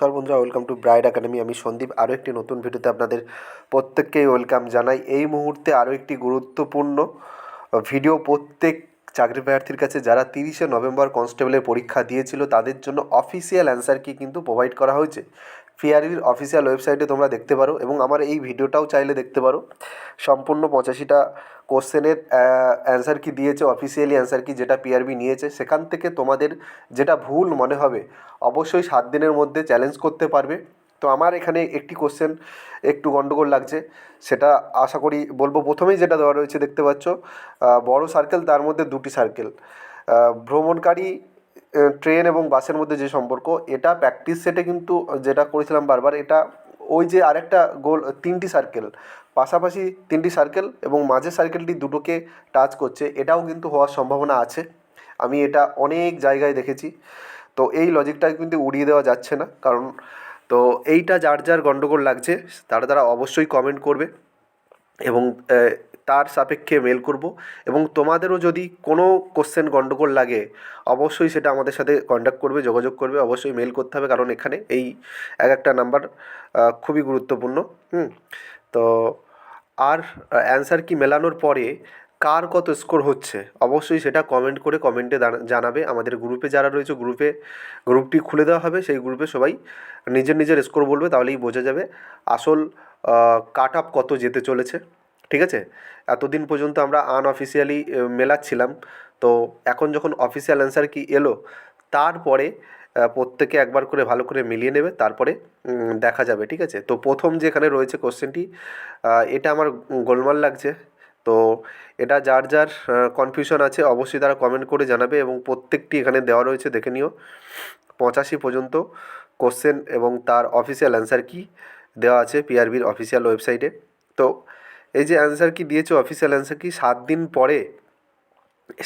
নমস্কার বন্ধুরা welcome to bride academy আমি সন্দীপ। আরও একটি নতুন ভিডিওতে আপনাদের প্রত্যেককেই ওয়েলকাম জানাই। এই মুহূর্তে আরও একটি গুরুত্বপূর্ণ ভিডিও প্রত্যেক চাকরি প্রার্থীর কাছে যারা তিরিশে নভেম্বর কনস্টেবলের পরীক্ষা দিয়েছিল, তাদের জন্য অফিসিয়াল অ্যান্সার কি কিন্তু প্রোভাইড করা হয়েছে। পিআরবির অফিসিয়াল ওয়েবসাইটে তোমরা দেখতে পারো এবং আমার এই ভিডিওটাও চাইলে দেখতে পারো। সম্পূর্ণ পঁচাশিটা কোশ্চেনের অ্যান্সার কি দিয়েছে অফিসিয়ালি অ্যান্সার কি যেটা পিআরবি নিয়েছে, সেখান থেকে তোমাদের যেটা ভুল মনে হবে, অবশ্যই সাত দিনের মধ্যে চ্যালেঞ্জ করতে পারবে। তো আমার এখানে একটি কোশ্চেন একটু গণ্ডগোল লাগছে, সেটা আশা করি বলব। প্রথমেই যেটা দেওয়া রয়েছে দেখতে পাচ্ছ বড় সার্কেল তার মধ্যে দুটি সার্কেল ভ্রমণকারী ট্রেন এবং বাসের মধ্যে যে সম্পর্ক, এটা প্র্যাকটিস সেটে কিন্তু যেটা করেছিলাম বারবার, এটা ওই যে আরেকটা গোল তিনটি সার্কেল পাশাপাশি তিনটি সার্কেল এবং মাঝের সার্কেলটি দুটোকে টাচ করছে, এটাও কিন্তু হওয়ার সম্ভাবনা আছে। আমি এটা অনেক জায়গায় দেখেছি। তো এই লজিকটা কিন্তু উড়িয়ে দেওয়া যাচ্ছে না, কারণ তো এইটা যার যার গণ্ডগোল লাগছে, তারা তারা অবশ্যই কমেন্ট করবে এবং তার সাপেক্ষে মেল করব এবং তোমাদেরও যদি কোনো কোশ্চেন গণ্ডগোল লাগে, অবশ্যই সেটা আমাদের সাথে কন্ট্যাক্ট করবে, যোগাযোগ করবে, অবশ্যই মেল করতে হবে কারণ এখানে এই এক একটা নাম্বার খুবই গুরুত্বপূর্ণ, হুম। তো আর অ্যান্সার কি মেলানোর পরে কার কত স্কোর হচ্ছে, অবশ্যই সেটা কমেন্ট করে কমেন্টে জানাবে। আমাদের গ্রুপে যারা রয়েছে গ্রুপে গ্রুপটি খুলে দেওয়া হবে, সেই গ্রুপে সবাই নিজের নিজের স্কোর বলবে, তাহলেই বোঝা যাবে আসল কাট আপ কত যেতে চলেছে। ঠিক আছে? এতদিন পর্যন্ত আমরা আনঅফিসিয়ালি মেলাচ্ছিলাম। তো এখন যখন অফিসিয়াল অ্যান্সার কি এলো, তারপরে প্রত্যেকে একবার করে ভালো করে মিলিয়ে নেবে, তারপরে দেখা যাবে, ঠিক আছে? তো প্রথম যেখানে রয়েছে কোশ্চেনটি এটা আমার গোলমাল লাগছে। তো এটা যার যার কনফিউশন আছে, অবশ্যই তারা কমেন্ট করে জানাবে এবং প্রত্যেকটি এখানে দেওয়া রয়েছে, দেখে নিও। পঁচাশি পর্যন্ত কোশ্চেন এবং তার অফিসিয়াল অ্যান্সার কি দেওয়া আছে পিআরবির অফিসিয়াল ওয়েবসাইটে তো এই যে অ্যান্সার কি দিয়েছে? অফিসিয়াল অ্যান্সার কি? সাত দিন পরে,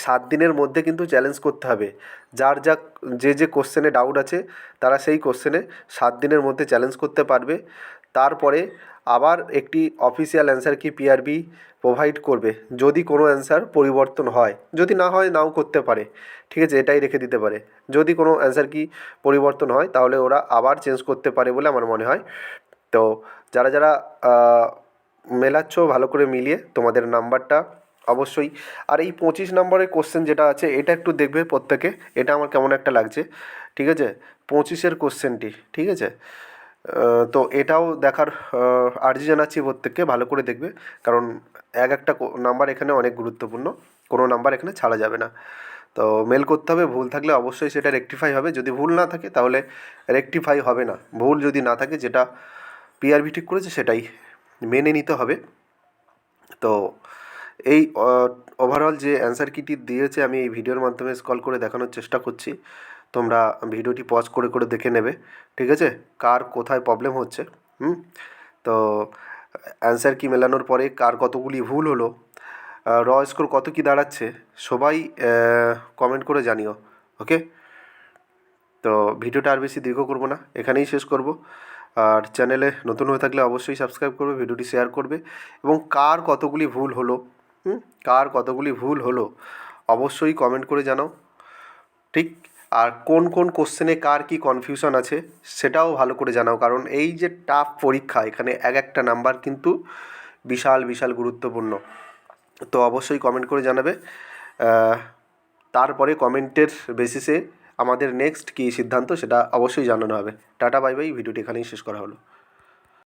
সাত দিনের মধ্যে কিন্তু চ্যালেঞ্জ করতে হবে। যার যা, যে যে কোশ্চেনে ডাউট আছে, তারা সেই কোশ্চেনে সাত দিনের মধ্যে চ্যালেঞ্জ করতে পারবে। তারপরে আবার একটি অফিসিয়াল অ্যান্সার কি পিআরবি প্রোভাইড করবে। যদি কোনো অ্যান্সার পরিবর্তন হয়, যদি না হয় নাও করতে পারে। ঠিক আছে, এটাই রেখে দিতে পারে। যদি কোনো অ্যান্সার কি পরিবর্তন হয়, তাহলে ওরা আবার চেঞ্জ করতে পারে বলে আমার মনে হয়। তো যারা যারা মেলাচ্ছ ভালো করে মিলিয়ে তোমাদের নাম্বারটা অবশ্যই। আর এই পঁচিশ নম্বরের কোশ্চেন যেটা আছে, এটা একটু দেখবে প্রত্যেকে, এটা আমার কেমন একটা লাগছে, ঠিক আছে? পঁচিশের কোশ্চেনটি ঠিক আছে? তো এটাও দেখার আর্জি জানাচ্ছি প্রত্যেককে, ভালো করে দেখবে, কারণ এক একটা নাম্বার এখানে অনেক গুরুত্বপূর্ণ, কোনো নাম্বার এখানে ছাড়া যাবে না। তো মেল করতে হবে, ভুল থাকলে অবশ্যই সেটা রেকটিফাই হবে, যদি ভুল না থাকে তাহলে রেকটিফাই হবে না। ভুল যদি না থাকে, যেটা পিআরবি ঠিক করেছে, সেটাই মেনে নিতে হবে। তো এই ওভারঅল যে অ্যান্সার কিটি দিয়েছে, আমি এই ভিডিওর মাধ্যমে স্কল করে দেখানোর চেষ্টা করছি। তোমরা ভিডিওটি পজ করে করে দেখে নেবে। ঠিক আছে? কার কোথায় প্রবলেম হচ্ছে? হুম? তো অ্যান্সার কি মেলানোর পরে কার কতগুলি ভুল হলো? র স্কোর কত কি দাঁড়াচ্ছে? সবাই কমেন্ট করে জানিও ওকে তো ভিডিওটা আর বেশি দীর্ঘ করব না। এখানেই শেষ করব। আর চ্যানেলে নতুন হয়ে থাকলে অবশ্যই সাবস্ক্রাইব করবে, ভিডিওটি শেয়ার করবে এবং কার কতগুলি ভুল হলো কার কতগুলি ভুল হলো অবশ্যই কমেন্ট করে জানাও। ঠিক, আর কোন কোন কোশ্চেনে কার কি কনফিউশন আছে সেটাও ভালো করে জানাও, কারণ এই যে টাফ পরীক্ষা, এখানে এক একটা নাম্বার কিন্তু বিশাল বিশাল গুরুত্বপূর্ণ। তো অবশ্যই কমেন্ট করে জানাবে। তারপরে কমেন্টের বেসিসে আমাদের নেক্সট কী সিদ্ধান্ত সেটা অবশ্যই জানানো হবে। টাটা বাই বাই ভিডিওটি এখানেই শেষ করা হলো।